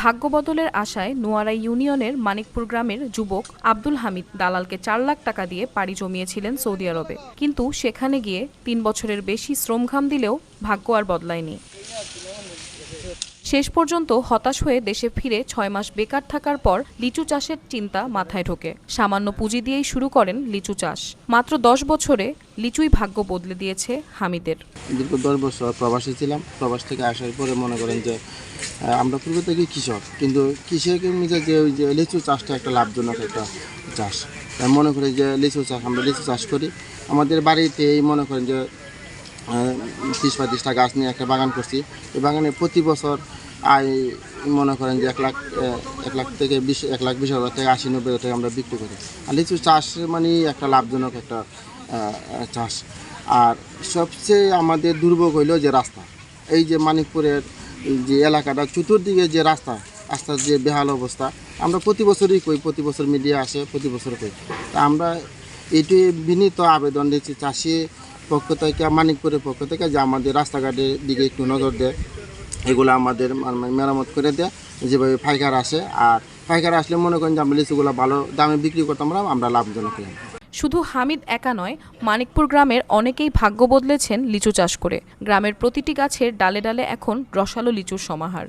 ভাগ্য বদলের আশায় নোয়ারা ইউনিয়নের মানিকপুর গ্রামের যুবক আব্দুল হামিদ দালালকে চার লাখ টাকা দিয়ে পাড়ি জমিয়েছিলেন সৌদি আরবে। কিন্তু সেখানে গিয়ে তিন বছরের বেশি শ্রমঘাম দিলেও ভাগ্য আর বদলায়নি। শেষ পর্যন্ত হতাশ হয়ে দেশে ফিরে ছয় মাস বেকার থাকার পর লিচু চাষের চিন্তা মাথায় ঢোকে। সামান্য পুঁজি দিয়েই শুরু করেন লিচু চাষ। মাত্র দশ বছরে লিচুই ভাগ্য বদলে দিয়েছে হামিদের। দীর্ঘ দশ বছর প্রবাসী ছিলাম। প্রবাস থেকে আসার পরে মনে করেন যে আমরা পূর্ব থেকে কৃষক। কিন্তু কৃষকের নিজে যে ওই যে লিচু চাষটা একটা লাভজনক একটা চাষ। মনে করি যে লিচু চাষ, আমরা লিচু চাষ করি। আমাদের বাড়িতেই মনে করেন যে তিরিশ পঁয়ত্রিশটা গাছ নিয়ে একটা বাগান করছি। এই বাগানে প্রতি বছর আয় মনে করেন যে এক লাখ এক লাখ থেকে বিশ, এক লাখ বিশ হাজার থেকে আশি, নব্বই টাকা আমরা বিক্রি করি। আর লিচু চাষ মানে একটা লাভজনক একটা চাষ। আর সবচেয়ে আমাদের দুর্ভোগ হইল যে রাস্তা। এই যে মানিকপুরের যে এলাকাটা, চতুর্দিকে যে রাস্তা, রাস্তার যে বেহাল অবস্থা, আমরা প্রতি বছরই কই, প্রতি বছর মিডিয়া আসে, প্রতি বছর কই। তা আমরা এটি বিনীত আবেদন দিচ্ছি চাষি পক্ষ থেকে, মানিকপুরের পক্ষ থেকে যে আমাদের রাস্তাঘাটের দিকে একটু নজর দেয়। এগুলো আমাদের মেরামত করে দেয়, যেভাবে পাইকার আসে। আর পাইকার আসলে মনে করেন যে আমরা লিচুগুলো ভালো দামে বিক্রি করতাম, আমরা লাভজনক শুধু হামিদ একা নয়, মানিকপুর গ্রামের অনেকেই ভাগ্য বদলেছেন লিচু চাষ করে। গ্রামের প্রতিটি গাছের ডালে ডালে এখন রসালো লিচুর সমাহার।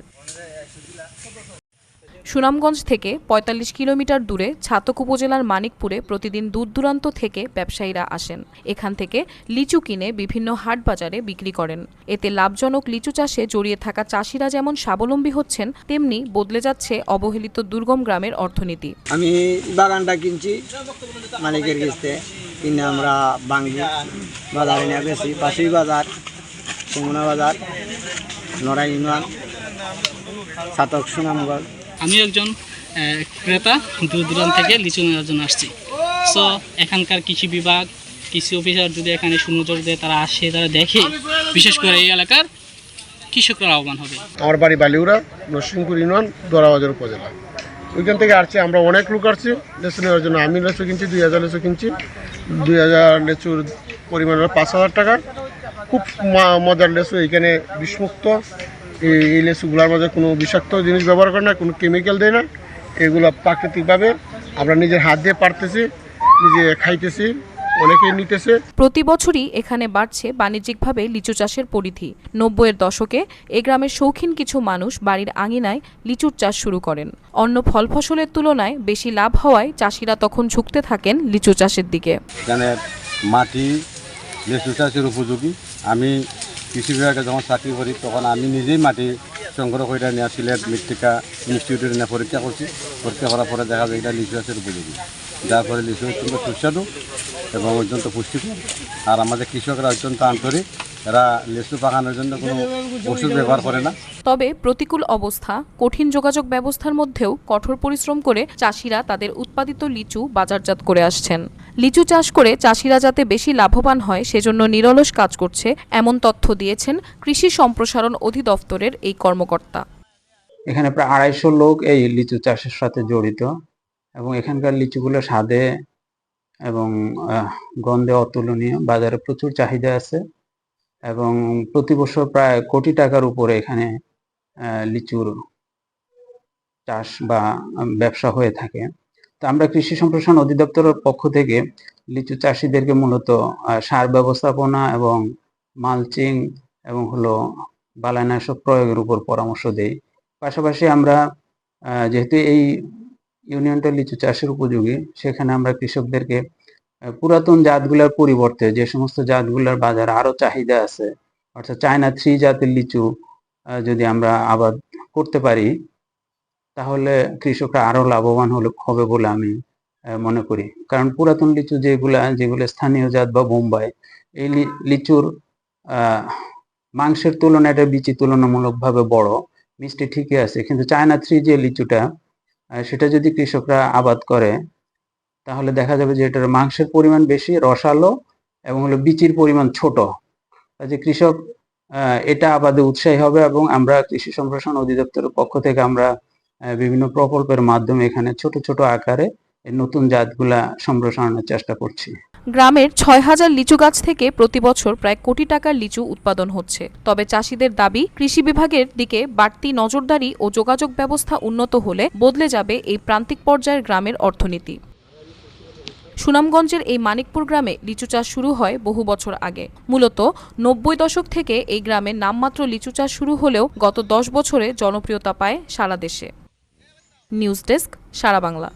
সুনামগঞ্জ থেকে ৪৫ কিলোমিটার দূরে ছাতক উপজেলার মানিকপুরে প্রতিদিন দূর দূরান্ত থেকে ব্যবসায়ীরা আসেন। এখান থেকে লিচু কিনে বিভিন্ন হাট বাজারে বিক্রি করেন। এতে লাভজনক লিচু চাষে জড়িয়ে থাকা চাষিরা যেমন স্বাবলম্বী হচ্ছেন, তেমনি বদলে যাচ্ছে অবহেলিত দুর্গম গ্রামের অর্থনীতি। আমি বাগানটা কিনছি মালিকের কিস্তে কিনে আমরা বাঙ্গি বাজারে নিয়ে বেশি। বাজার বাজার সাতক সুনামগঞ্জ। আমি একজন ক্রেতা দূর দূরান্ত থেকে লিচু নেওয়ার জন্য আসছি। সো এখানকার কৃষি বিভাগ, কৃষি অফিসার যদি এখানে সুনজর দেয়, তারা আসে, তারা দেখে, বিশেষ করে এই এলাকার কৃষকরা আহ্বান হবে। আমার বাড়ি বালিউরা নরসিংপুর ইউনিয়ন, দোরাবাজার উপজেলা। ওইখান থেকে আসছি, আমরা অনেক লোক আসছি, লেচু নেওয়ার জন্য। আমি লেচু কিনছি, দুই হাজার লেচু কিনছি। দুই হাজার লেচুর পরিমাণ পাঁচ হাজার টাকা। খুব মজার লেচু, এইখানে বিষমুক্ত। এই লেচুগুলোর মধ্যে কোনো বিষাক্ত জিনিস ব্যবহার করে না কোনো কেমিক্যাল দেয় না। এগুলো প্রাকৃতিকভাবে আমরা নিজের হাত দিয়ে পারতেছি নিজে খাইতেছি অনেকেই নিতেছে। প্রতি বছরই এখানে বাড়ছে বাণিজ্যিকভাবে লিচু চাষের পরিধি। নব্বইয়ের দশকে এ গ্রামের শৌখিন কিছু মানুষ বাড়ির আঙিনায় লিচুর চাষ শুরু করেন। অন্য ফল ফসলের তুলনায় বেশি লাভ হওয়ায় চাষিরা তখন ঝুঁকতে থাকেন লিচু চাষের দিকে। এখানে মাটি লিচু চাষের উপযোগী। আমি কৃষি বিভাগে যখন চাকরি করি, তখন আমি নিজেই মাটি সংগ্রহ করে নিয়ে সিলেট মৃত্তিকা ইনস্টিটিউটে নিয়ে পরীক্ষা করছি পরীক্ষা করার পরে দেখা যায় এটা লিচু আছে উপযোগী। যার ফলে লিচু অত্যন্ত সুস্বাদু, এবং অত্যন্ত পুষ্টিকর আর আমাদের কৃষকরা অত্যন্ত আন্তরিক এরা লিচু পাকানোর জন্য কোনো ওষুধ ব্যবহার করে না। তবে প্রতিকূল অবস্থা কঠিন যোগাযোগ ব্যবস্থার মধ্যেও কঠোর পরিশ্রম করে চাষিরা তাদের উৎপাদিত লিচু বাজারজাত করে আসছেন। লিচু চাষ করে চাষিরা যাতে বেশি লাভবান হয় সেজন্য নিরলস কাজ করছে এমন তথ্য দিয়েছেন কৃষি সম্প্রসারণ অধিদপ্তরের এই কর্মকর্তা। এখানে প্রায় আড়াইশো লোক এই লিচু চাষের সাথে জড়িত এবং এখানকার লিচুগুলো স্বাদে এবং গন্ধে অতুলনীয়। বাজারে প্রচুর চাহিদা আছে। এবং প্রতি বছর প্রায় কোটি টাকার উপরে এখানে লিচুর চাষ বা ব্যবসা হয়ে থাকে। তো আমরা কৃষি সম্প্রসারণ অধিদপ্তরের পক্ষ থেকে লিচু চাষিদেরকে মূলত সার ব্যবস্থাপনা এবং মালচিং এবং হলো বালাইনাশক প্রয়োগের উপর পরামর্শ দেই। পাশাপাশি আমরা যেহেতু এই ইউনিয়নটা লিচু চাষের উপযোগী, সেখানে আমরা কৃষকদেরকে পুরাতন জাতগুলোর পরিবর্তে যে সমস্ত জাতগুলোর বাজারে আরও চাহিদা আছে, অর্থাৎ চায়না থ্রি জাতের লিচু যদি আমরা আবাদ করতে পারি, তাহলে কৃষকরা আরও লাভবান হলে, হবে বলে আমি মনে করি। কারণ পুরাতন লিচু যেগুলা, যেগুলো স্থানীয় জাত বা বোম্বাই, এই লিচুর মাংসের তুলনায় এটা বিচি তুলনামূলকভাবে বড়, মিষ্টি ঠিকই আছে। কিন্তু চায়না থ্রি যে লিচুটা সেটা যদি কৃষকরা আবাদ করে তাহলে দেখা যাবে যে এটার মাংসের পরিমাণ বেশি, রসালো এবং হলো বিচির পরিমাণ ছোট। কাজে কৃষক এটা আবাদে উৎসাহী হবে এবং আমরা কৃষি সম্প্রসারণ অধিদপ্তরের পক্ষ থেকে আমরা বিভিন্ন প্রকল্পের মাধ্যমে এখানে ছোট ছোট আকারে নতুন জাতগুলা সম্প্রসারণের চেষ্টা করছি। গ্রামের ছয় হাজার লিচু গাছ থেকে প্রতি বছর প্রায় কোটি টাকার লিচু উৎপাদন হচ্ছে। তবে চাষিদের দাবি, কৃষি বিভাগের দিকে বাড়তি নজরদারি ও যোগাযোগ ব্যবস্থা উন্নত হলে বদলে যাবে এই প্রান্তিক পর্যায়ের গ্রামের অর্থনীতি। সুনামগঞ্জের এই মানিকপুর গ্রামে লিচু চাষ শুরু হয় বহু বছর আগে। মূলত নব্বই দশক থেকে এই গ্রামে নামমাত্র লিচু চাষ শুরু হলেও গত দশ বছরে জনপ্রিয়তা পায় সারা দেশে। News desk Sara Bangla.